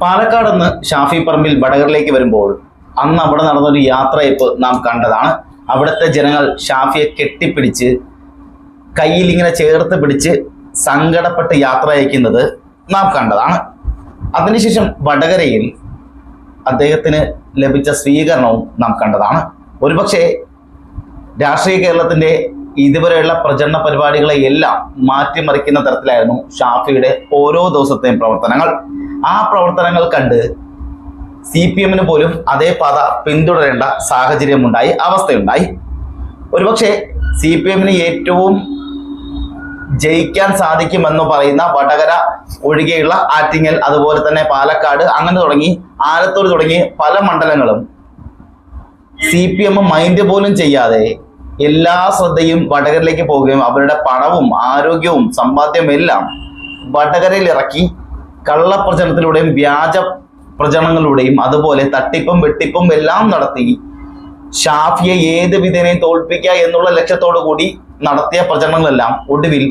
പാലക്കാട് നിന്ന് ഷാഫി പറമ്പിൽ വടകറിലേക്ക് വരുമ്പോൾ അന്ന് അവിടെ നടന്നൊരു യാത്രയപ്പ് നാം കണ്ടതാണ്. അവിടുത്തെ ജനങ്ങൾ ഷാഫിയെ കെട്ടിപ്പിടിച്ച് കയ്യിൽ ഇങ്ങനെ ചേർത്ത് പിടിച്ച് സങ്കടപ്പെട്ട് യാത്ര അയക്കുന്നത് നാം കണ്ടതാണ്. അതിനുശേഷം വടകരയിൽ അദ്ദേഹത്തിന് ലഭിച്ച സ്വീകരണവും നാം കണ്ടതാണ്. ഒരുപക്ഷെ രാഷ്ട്രീയ കേരളത്തിന്റെ ഇതുവരെയുള്ള പ്രചരണ പരിപാടികളെ എല്ലാം മാറ്റിമറിക്കുന്ന തരത്തിലായിരുന്നു ഷാഫിയുടെ ഓരോ ദിവസത്തെയും പ്രവർത്തനങ്ങൾ. ആ പ്രവർത്തനങ്ങൾ കണ്ട് സി പി എമ്മിന് പോലും അതേ പാത പിന്തുടരേണ്ട സാഹചര്യമുണ്ടായി അവസ്ഥയുണ്ടായി. ഒരുപക്ഷെ സി പി എമ്മിന് ഏറ്റവും ജയിക്കാൻ സാധിക്കുമെന്ന് പറയുന്ന വടകര ഒഴികെയുള്ള ആറ്റിങ്ങൽ അതുപോലെ തന്നെ പാലക്കാട് അങ്ങനെ തുടങ്ങി ആലത്തൂർ തുടങ്ങി പല മണ്ഡലങ്ങളും സി പി എം മൈൻഡ് പോലും ചെയ്യാതെ എല്ലാ ശ്രദ്ധയും വടകരയിലേക്ക് പോവുകയും അവരുടെ പണവും ആരോഗ്യവും സമ്പാദ്യവും എല്ലാം വടകരയിൽ ഇറക്കി കള്ളപ്രചരണത്തിലൂടെയും വ്യാജ പ്രചരണങ്ങളിലൂടെയും അതുപോലെ തട്ടിപ്പും വെട്ടിപ്പും എല്ലാം നടത്തി ഷാഫിയെ ഏത് വിധേനയും തോൽപ്പിക്കുക എന്നുള്ള ലക്ഷ്യത്തോടു കൂടി നടത്തിയ പ്രചരണങ്ങളെല്ലാം ഒടുവിൽ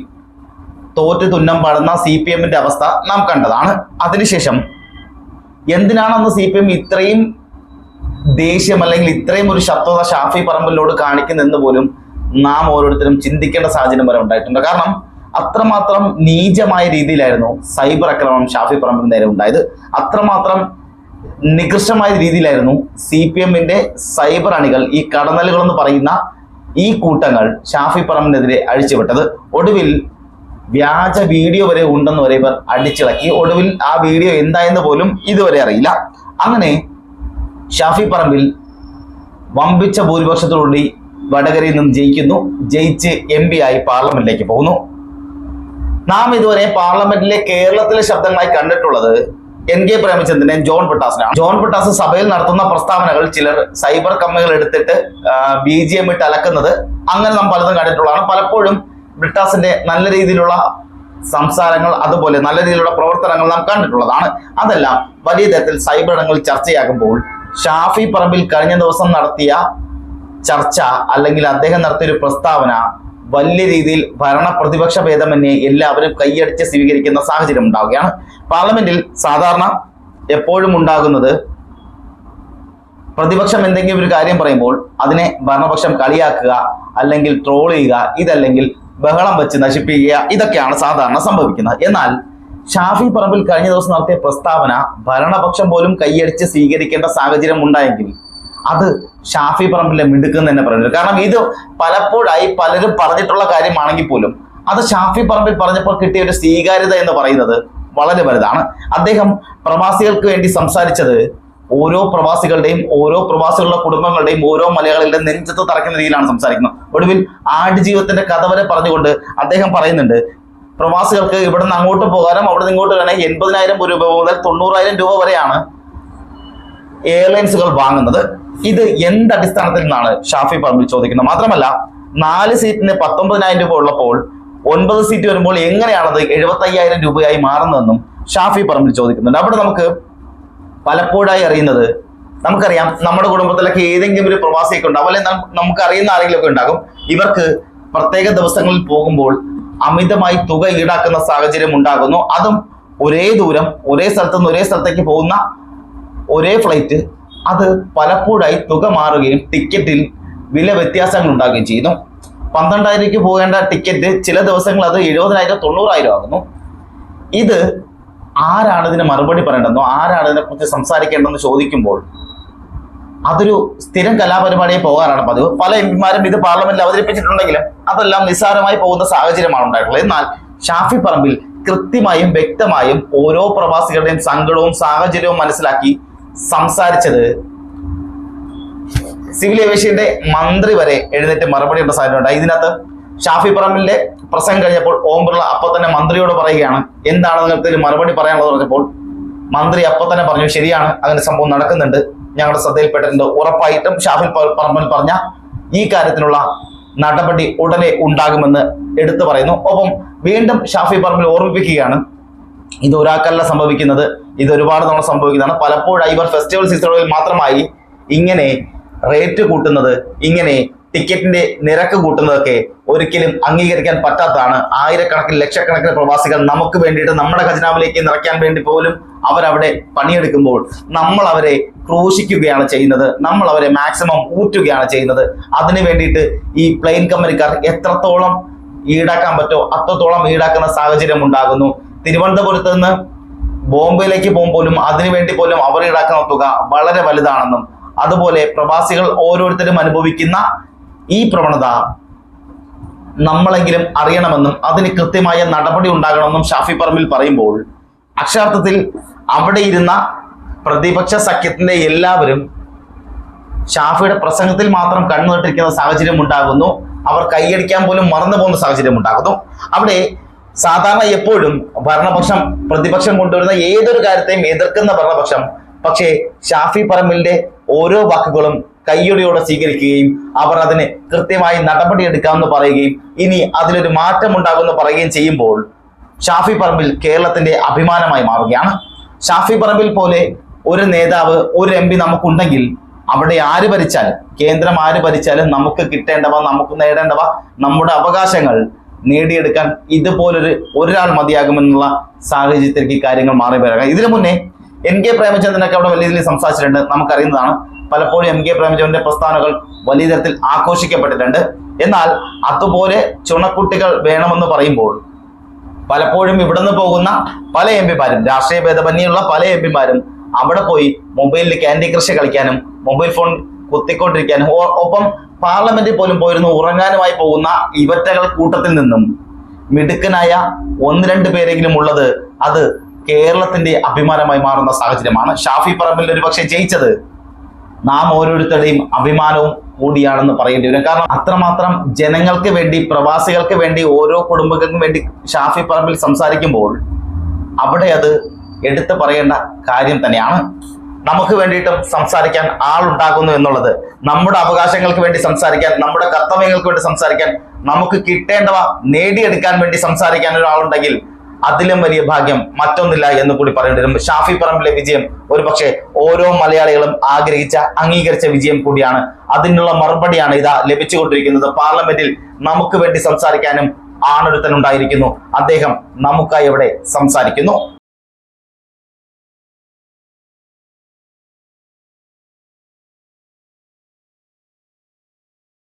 തോറ്റു തുന്നം പാടുന്ന സി പി എമ്മിന്റെ അവസ്ഥ നാം കണ്ടതാണ്. അതിനുശേഷം എന്തിനാണ് അന്ന് സി പി എം ഇത്രയും ദേഷ്യം അല്ലെങ്കിൽ ഇത്രയും ഒരു ശത്രുത ഷാഫി പറമ്പലിനോട് കാണിക്കുന്നതെന്ന് പോലും നാം ഓരോരുത്തരും ചിന്തിക്കേണ്ട സാഹചര്യം വരെ ഉണ്ടായിട്ടുണ്ട്. കാരണം അത്രമാത്രം നീചമായ രീതിയിലായിരുന്നു സൈബർ ആക്രമണം ഷാഫി പറമ്പിന് നേരെ ഉണ്ടായത്. അത്രമാത്രം നികൃഷ്ടമായ രീതിയിലായിരുന്നു സി പി എമ്മിന്റെ സൈബർ അണികൾ ഈ കടന്നലുകൾ എന്ന് പറയുന്ന ഈ കൂട്ടങ്ങൾ ഷാഫി പറമ്പിനെതിരെ അഴിച്ചുവിട്ടത്. ഒടുവിൽ വ്യാജ വീഡിയോ വരെ ഉണ്ടെന്ന് വരെ ഇവർ അടിച്ചിളക്കി. ഒടുവിൽ ആ വീഡിയോ എന്തായെന്ന് പോലും ഇതുവരെ അറിയില്ല. അങ്ങനെ ഷാഫി പറമ്പിൽ വമ്പിച്ച ഭൂരിപക്ഷത്തോടുകൂടി വടകരയിൽ നിന്ന് ജയിക്കുന്നു. ജയിച്ച് എം ആയി പാർലമെന്റിലേക്ക് പോകുന്നു. നാം ഇതുവരെ പാർലമെന്റിലെ കേരളത്തിലെ ശബ്ദങ്ങളായി കണ്ടിട്ടുള്ളത് എൻ കെ പ്രേമചന്ദ്രനെയും ജോൺ പിട്ടാസിനാണ് ജോൺ പിട്ടാസ് സഭയിൽ നടത്തുന്ന പ്രസ്താവനകൾ ചിലർ സൈബർ കമ്മികൾ എടുത്തിട്ട് ബി ജി എം ഇട്ട് അലക്കുന്നത് അങ്ങനെ നാം പലതും കണ്ടിട്ടുള്ളതാണ്. പലപ്പോഴും ബ്രിട്ടാസിന്റെ നല്ല രീതിയിലുള്ള സംസാരങ്ങൾ അതുപോലെ നല്ല രീതിയിലുള്ള പ്രവർത്തനങ്ങൾ നാം കണ്ടിട്ടുള്ളതാണ്. അതെല്ലാം വലിയ തരത്തിൽ സൈബർ ഇടങ്ങളിൽ ചർച്ചയാകുമ്പോൾ ഷാഫി പറമ്പിൽ കഴിഞ്ഞ ദിവസം നടത്തിയ ചർച്ച അല്ലെങ്കിൽ അദ്ദേഹം നടത്തിയ ഒരു പ്രസ്താവന വലിയ രീതിയിൽ ഭരണ പ്രതിപക്ഷ ഭേദമന്യേ എല്ലാവരും കൈയടിച്ച് സ്വീകരിക്കുന്ന സാഹചര്യം ഉണ്ടാവുകയാണ്. പാർലമെന്റിൽ സാധാരണ എപ്പോഴും ഉണ്ടാകുന്നത് പ്രതിപക്ഷം എന്തെങ്കിലും ഒരു കാര്യം പറയുമ്പോൾ അതിനെ ഭരണപക്ഷം കളിയാക്കുക അല്ലെങ്കിൽ ട്രോൾ ചെയ്യുക ഇതല്ലെങ്കിൽ ബഹളം വെച്ച് നശിപ്പിക്കുക ഇതൊക്കെയാണ് സാധാരണ സംഭവിക്കുന്നത്. എന്നാൽ ഷാഫി പറമ്പിൽ കഴിഞ്ഞ ദിവസം നടത്തിയ പ്രസ്താവന ഭരണപക്ഷം പോലും കൈയടിച്ച് സ്വീകരിക്കേണ്ട സാഹചര്യം ഉണ്ടായെങ്കിൽ അത് ഷാഫി പറമ്പിലെ മിടുക്കെന്ന് തന്നെ പറയുന്നത്. കാരണം ഇത് പലപ്പോഴായി പലരും പറഞ്ഞിട്ടുള്ള കാര്യമാണെങ്കിൽ പോലും അത് ഷാഫി പറമ്പിൽ പറഞ്ഞപ്പോൾ കിട്ടിയ ഒരു സ്വീകാര്യത എന്ന് പറയുന്നത് വളരെ വലുതാണ്. അദ്ദേഹം പ്രവാസികൾക്ക് വേണ്ടി സംസാരിച്ചത് ഓരോ പ്രവാസികളുടെയും ഓരോ പ്രവാസികളുടെ കുടുംബങ്ങളുടെയും ഓരോ മലയാളികളുടെ നെഞ്ചത്ത് തറക്കുന്ന രീതിയിലാണ് സംസാരിക്കുന്നത്. ഒടുവിൽ ആടുജീവിതത്തിന്റെ കഥ വരെ പറഞ്ഞുകൊണ്ട് അദ്ദേഹം പറയുന്നുണ്ട് പ്രവാസികൾക്ക് ഇവിടെ നിന്ന് അങ്ങോട്ട് പോകാനും അവിടെ നിന്ന് ഇങ്ങോട്ട് വേണമെങ്കിൽ എൺപതിനായിരം രൂപ മുതൽ തൊണ്ണൂറായിരം രൂപ വരെയാണ് എയർലൈൻസുകൾ വാങ്ങുന്നത്. ഇത് എന്ത് അടിസ്ഥാനത്തിൽ നിന്നാണ്? ഷാഫി പറമ്പിൽ ചോദിക്കുന്നത്. മാത്രമല്ല നാല് സീറ്റിന് പത്തൊമ്പതിനായിരം രൂപ ഉള്ളപ്പോൾ ഒൻപത് സീറ്റ് വരുമ്പോൾ എങ്ങനെയാണത് എഴുപത്തി അയ്യായിരം രൂപയായി മാറുന്നതെന്നും ഷാഫി പറമ്പിൽ ചോദിക്കുന്നുണ്ട്. അവിടെ നമുക്ക് പലപ്പോഴായി അറിയുന്നത് നമുക്കറിയാം നമ്മുടെ കുടുംബത്തിലൊക്കെ ഏതെങ്കിലും ഒരു പ്രവാസിയൊക്കെ ഉണ്ടാവും അല്ലെങ്കിൽ നമുക്ക് അറിയുന്ന ആരെങ്കിലും ഒക്കെ ഉണ്ടാകും. ഇവർക്ക് പ്രത്യേക ദിവസങ്ങളിൽ പോകുമ്പോൾ അമിതമായി തുക ഈടാക്കുന്ന സാഹചര്യം ഉണ്ടാകുന്നു. അതും ഒരേ ദൂരം ഒരേ സ്ഥലത്തുനിന്ന് ഒരേ സ്ഥലത്തേക്ക് പോകുന്ന ഒരേ ഫ്ലൈറ്റ് അത് പലപ്പോഴായി തുക മാറുകയും ടിക്കറ്റിൽ വില വ്യത്യാസങ്ങൾ ഉണ്ടാകുകയും ചെയ്യുന്നു. രൂപയ്ക്ക് പോകേണ്ട ടിക്കറ്റ് ചില ദിവസങ്ങൾ അത് എഴുപതിനായിരം തൊണ്ണൂറായിരം ആകുന്നു. ഇത് ആരാണ് ഇതിന് മറുപടി പറയേണ്ടതെന്നോ ആരാണ് ഇതിനെക്കുറിച്ച് സംസാരിക്കേണ്ടതെന്ന് ചോദിക്കുമ്പോൾ അതൊരു സ്ഥിരം കലാപരിപാടിയെ പോകാനാണ് പതിവ്. പല എം പിമാരും ഇത് പാർലമെന്റിൽ അവതരിപ്പിച്ചിട്ടുണ്ടെങ്കിലും അതെല്ലാം നിസ്സാരമായി പോകുന്ന സാഹചര്യമാണ് ഉണ്ടായിട്ടുള്ളത്. എന്നാൽ ഷാഫി പറമ്പിൽ കൃത്യമായും വ്യക്തമായും ഓരോ പ്രവാസികളുടെയും സങ്കടവും സാഹചര്യവും മനസ്സിലാക്കി സംസാരിച്ചത് സിവിൽ ഏവിയേഷന്റെ മന്ത്രി വരെ എഴുന്നേറ്റ് മറുപടി ഉള്ള സാഹചര്യം ഉണ്ടായി. ഇതിനകത്ത് ഷാഫി പറമ്പിലിന്റെ പ്രസംഗം കഴിഞ്ഞപ്പോൾ ഓം ബിർള അപ്പൊ തന്നെ മന്ത്രിയോട് പറയുകയാണ് എന്താണ് നിങ്ങൾക്ക് മറുപടി പറയാനുള്ളത്? പറഞ്ഞപ്പോൾ മന്ത്രി അപ്പൊ തന്നെ പറഞ്ഞു ശരിയാണ് അങ്ങനെ സംഭവം നടക്കുന്നുണ്ട്. ഞങ്ങളുടെ ശ്രദ്ധയിൽപ്പെട്ടിട്ടുണ്ട്. ഉറപ്പായിട്ടും ഷാഫി പറമ്പിൽ പറഞ്ഞ ഈ കാര്യത്തിനുള്ള നടപടി ഉടനെ ഉണ്ടാകുമെന്ന് എടുത്തു പറയുന്നു. ഒപ്പം വീണ്ടും ഷാഫി പറമ്പിൽ ഓർമ്മിപ്പിക്കുകയാണ് ഇത് ഒരാൾക്കല്ല സംഭവിക്കുന്നത്. ഇത് ഒരുപാട് നമ്മൾ സംഭവിക്കുന്നതാണ് പലപ്പോഴായി ഇവർ ഫെസ്റ്റിവൽ സീസണുകളിൽ മാത്രമായി ഇങ്ങനെ റേറ്റ് കൂട്ടുന്നത് ഇങ്ങനെ ടിക്കറ്റിന്റെ നിരക്ക് കൂട്ടുന്നതൊക്കെ ഒരിക്കലും അംഗീകരിക്കാൻ പറ്റാത്തതാണ്. ആയിരക്കണക്കിന് ലക്ഷക്കണക്കിന് പ്രവാസികൾ നമുക്ക് വേണ്ടിയിട്ട് നമ്മുടെ ഖജനാവിലേക്ക് നിറയ്ക്കാൻ വേണ്ടി പോലും അവരവിടെ പണിയെടുക്കുമ്പോൾ നമ്മൾ അവരെ ക്രൂശിക്കുകയാണ് ചെയ്യുന്നത്. നമ്മൾ അവരെ മാക്സിമം ഊറ്റുകയാണ് ചെയ്യുന്നത്. അതിനു വേണ്ടിയിട്ട് ഈ പ്ലെയിൻ കമ്പനിക്കാർ എത്രത്തോളം ഈടാക്കാൻ പറ്റോ അത്രത്തോളം ഈടാക്കുന്ന സാഹചര്യം ഉണ്ടാകുന്നു. തിരുവനന്തപുരത്ത് നിന്ന് ബോംബെയിലേക്ക് പോകുമ്പോലും അതിനുവേണ്ടി പോലും അവർ ഈടാക്കുന്ന തുക വളരെ വലുതാണെന്നും അതുപോലെ പ്രവാസികൾ ഓരോരുത്തരും അനുഭവിക്കുന്ന ഈ പ്രവണത നമ്മളെങ്കിലും അറിയണമെന്നും അതിന് കൃത്യമായ നടപടി ഉണ്ടാകണമെന്നും ഷാഫി പറമ്പിൽ പറയുമ്പോൾ അക്ഷരാർത്ഥത്തിൽ അവിടെ ഇരുന്ന പ്രതിപക്ഷ സഖ്യത്തിന്റെ എല്ലാവരും ഷാഫിയുടെ പ്രസംഗത്തിൽ മാത്രം കണ്ണുനട്ടിരിക്കുന്ന സാഹചര്യം ഉണ്ടാകുന്നു. അവർ കൈയടിക്കാൻ പോലും മറന്നു പോകുന്ന സാഹചര്യം ഉണ്ടാകുന്നു. അവിടെ സാധാരണ എപ്പോഴും ഭരണപക്ഷം പ്രതിപക്ഷം കൊണ്ടുവരുന്ന ഏതൊരു കാര്യത്തെയും എതിർക്കുന്ന ഭരണപക്ഷം പക്ഷേ ഷാഫി പറമ്പിലിന്റെ ഓരോ വാക്കുകളും കയ്യൊടിയോടെ സ്വീകരിക്കുകയും അവർ അതിന് കൃത്യമായി നടപടിയെടുക്കാമെന്ന് പറയുകയും ഇനി അതിലൊരു മാറ്റം ഉണ്ടാകുമെന്ന് പറയുകയും ചെയ്യുമ്പോൾ ഷാഫി പറമ്പിൽ കേരളത്തിന്റെ അഭിമാനമായി മാറുകയാണ്. ഷാഫി പറമ്പിൽ പോലെ ഒരു നേതാവ് ഒരു എം പി നമുക്കുണ്ടെങ്കിൽ അവിടെ ആര് ഭരിച്ചാലും കേന്ദ്രം ആര് ഭരിച്ചാലും നമുക്ക് കിട്ടേണ്ടവ നമുക്ക് നേടേണ്ടവ നമ്മുടെ അവകാശങ്ങൾ നേടിയെടുക്കാൻ ഇതുപോലൊരു ഒരാൾ മതിയാകുമെന്നുള്ള സാഹചര്യത്തിലേക്ക് കാര്യങ്ങൾ മാറി വരാം. ഇതിനു മുന്നേ എൻ കെ പ്രേമചന്ദ്രനൊക്കെ അവിടെ വലിയ രീതിയിൽ സംസാരിച്ചിട്ടുണ്ട്. നമുക്കറിയുന്നതാണ് പലപ്പോഴും എം കെ പ്രേമചന്ദ്രന്റെ പ്രസ്ഥാനങ്ങൾ വലിയ തരത്തിൽ ആഘോഷിക്കപ്പെട്ടിട്ടുണ്ട്. എന്നാൽ അതുപോലെ ചുണക്കുട്ടികൾ വേണമെന്ന് പറയുമ്പോൾ പലപ്പോഴും ഇവിടുന്ന് പോകുന്ന പല എം പിമാരും രാഷ്ട്രീയ ഭേദമന്യുള്ള പല എം പിമാരും അവിടെ പോയി മൊബൈലിൽ ക്യാൻഡി ക്രഷ് കളിക്കാനും മൊബൈൽ ഫോൺ കുത്തിക്കൊണ്ടിരിക്കാനും ഒപ്പം പാർലമെന്റിൽ പോലും പോയിരുന്നു ഉറങ്ങാനുമായി പോകുന്ന ഇവറ്റകൾ കൂട്ടത്തിൽ നിന്നും മിടുക്കനായ ഒന്ന് രണ്ട് പേരെങ്കിലും ഉള്ളത് അത് കേരളത്തിന്റെ അഭിമാനമായി മാറുന്ന സാഹചര്യമാണ്. ഷാഫി പറമ്പിൽ ഒരു പക്ഷേ ജയിച്ചത് നാം ഓരോരുത്തരുടെയും അഭിമാനവും കൂടിയാണെന്ന് പറയേണ്ടി വരും. കാരണം അത്രമാത്രം ജനങ്ങൾക്ക് വേണ്ടി പ്രവാസികൾക്ക് വേണ്ടി ഓരോ കുടുംബങ്ങൾക്കും വേണ്ടി ഷാഫി പറമ്പിൽ സംസാരിക്കുമ്പോൾ അവിടെ അത് എടുത്തു പറയേണ്ട കാര്യം തന്നെയാണ്. നമുക്ക് വേണ്ടിയിട്ടും സംസാരിക്കാൻ ആളുണ്ടാകുന്നു എന്നുള്ളത്. നമ്മുടെ അവകാശങ്ങൾക്ക് വേണ്ടി സംസാരിക്കാൻ നമ്മുടെ കർത്തവ്യങ്ങൾക്ക് വേണ്ടി സംസാരിക്കാൻ നമുക്ക് കിട്ടേണ്ടവ നേടിയെടുക്കാൻ വേണ്ടി സംസാരിക്കാൻ ഒരാളുണ്ടെങ്കിൽ അതിലും വലിയ ഭാഗ്യം മറ്റൊന്നില്ല എന്ന് കൂടി പറയേണ്ടി വരും. ഷാഫി പറമ്പിലെ വിജയം ഒരുപക്ഷെ ഓരോ മലയാളികളും ആഗ്രഹിച്ച അംഗീകരിച്ച വിജയം കൂടിയാണ്. അതിനുള്ള മറുപടിയാണ് ഇതാ ലഭിച്ചുകൊണ്ടിരിക്കുന്നത്. പാർലമെന്റിൽ നമുക്ക് വേണ്ടി സംസാരിക്കാനും ആണൊരുത്തൻ ഉണ്ടായിരിക്കുന്നു. അദ്ദേഹം നമുക്കായി ഇവിടെ സംസാരിക്കുന്നു.